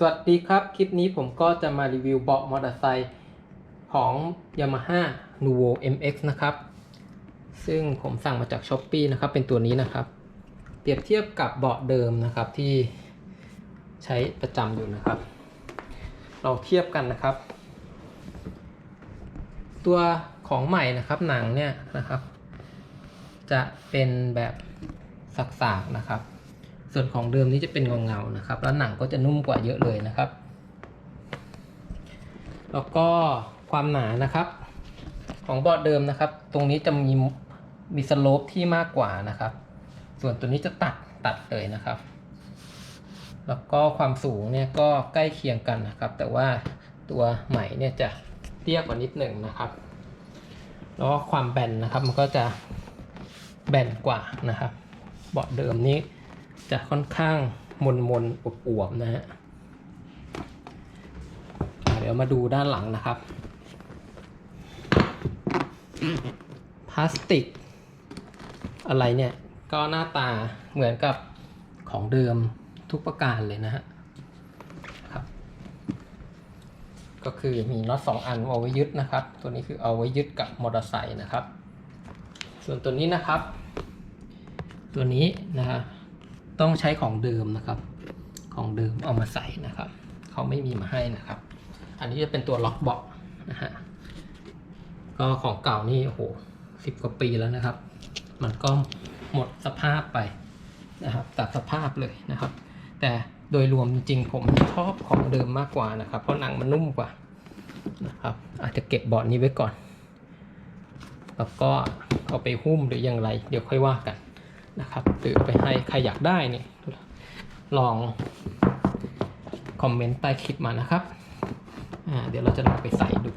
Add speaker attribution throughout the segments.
Speaker 1: สวัสดีครับ คลิปนี้ผมก็จะมารีวิวเบาะมอเตอร์ไซค์ของ Yamaha Nuvo MX นะครับ ซึ่งผมสั่งมาจาก s h อ p e e นะครับ เป็นตัวนี้นะครับ เปรียบเทียบกับเบาะเดิมนะครับที่ใช้ประจำอยู่นะครับ เราเทียบกันนะครับ ตัวของใหม่นะครับหนังเนี่ยนะครับ จะเป็นแบบสักๆนะครับ ส่วนของเดิมนี้จะเป็นเงาๆนะครับ แล้วหนังก็จะนุ่มกว่าเยอะเลยนะครับ แล้วก็ความหนานะครับ ของเบาะเดิมนะครับ ตรงนี้จะมีมีสโลปที่มากกว่านะครับ ส่วนตัวนี้จะตัดตัดเลยนะครับ แล้วก็ความสูงเนี่ยก็ใกล้เคียงกันนะครับ แต่ว่าตัวใหม่เนี่ยจะเตี้ยกว่านิดหนึ่งนะครับแล้วก็ความแบนนะครับมันก็จะแบนกว่านะครับเบาะเดิมนี้ จะค่อนข้างมนมนๆอวบๆนะฮะเดี๋ยวมาดูด้านหลังนะครับ พลาสติก อะไรเนี่ย ก็หน้าตาเหมือนกับของเดิมทุกประการเลยนะฮะครับ ก็คือมีน็อตสองอันเอาไว้ยึดนะครับ ตัวนี้คือเอาไว้ยึดกับมอเตอร์ไซค์นะครับ ส่วนตัวนี้นะครับ ตัวนี้นะฮะ ต้องใช้ของเดิมนะครับ ของเดิมเอามาใส่นะครับ เขาไม่มีมาให้นะครับ อันนี้จะเป็นตัวล็อกเบาะนะฮะก็ของเก่านี่โอ้โหสิบกว่าปีแล้วนะครับ มันก็หมดสภาพไปนะครับตัดสภาพเลยนะครับ แต่โดยรวมจริงๆผมชอบของเดิมมากกว่านะครับ เพราะหนังมันนุ่มกว่านะครับ อาจจะเก็บเบาะนี้ไว้ก่อน แล้วก็เอาไปหุ้มหรืออย่างไร เดี๋ยวค่อยว่ากัน นะครับหรือไปให้ใครอยากได้เนี่ยลองคอมเมนต์ใต้คลิปมานะครับเดี๋ยวเราจะลองไปใส่ดู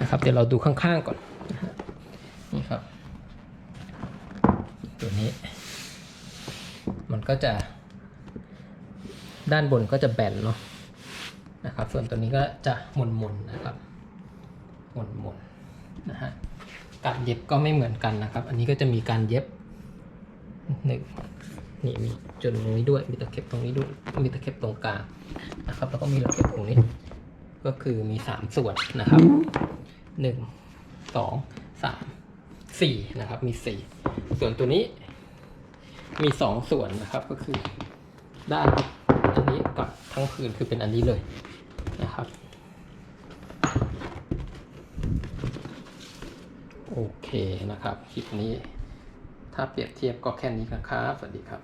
Speaker 1: นะครับ เดี๋ยวเราดูข้างๆก่อนนี่ครับ ตัวนี้ มันก็จะด้านบนก็จะแบนเนาะนะครับ ส่วนตัวนี้ก็จะหมุนๆนะครับหมุนๆนะฮะการเย็บก็ไม่เหมือนกันนะครับ อันนี้ก็จะมีการเย็บ หนึ่งนี่มีจุดตรงนี้ด้วย มีตะเข็บตรงนี้ด้วย มีตะเข็บตรงกลางนะครับ แล้วก็มีตะเข็บตรงนี้ ก็คือมีสามส่วนนะครับหนึ่งสองสามสี่นะครับ มีสี่ส่วนตัวนี้ มีสองส่วนนะครับ ก็คือด้านอันนี้กับทั้งผืนคือเป็นอันนี้เลยนะครับ โอเคนะครับคลิปนี้ ถ้าเปรียบเทียบก็แค่นี้นะครับ สวัสดีครับ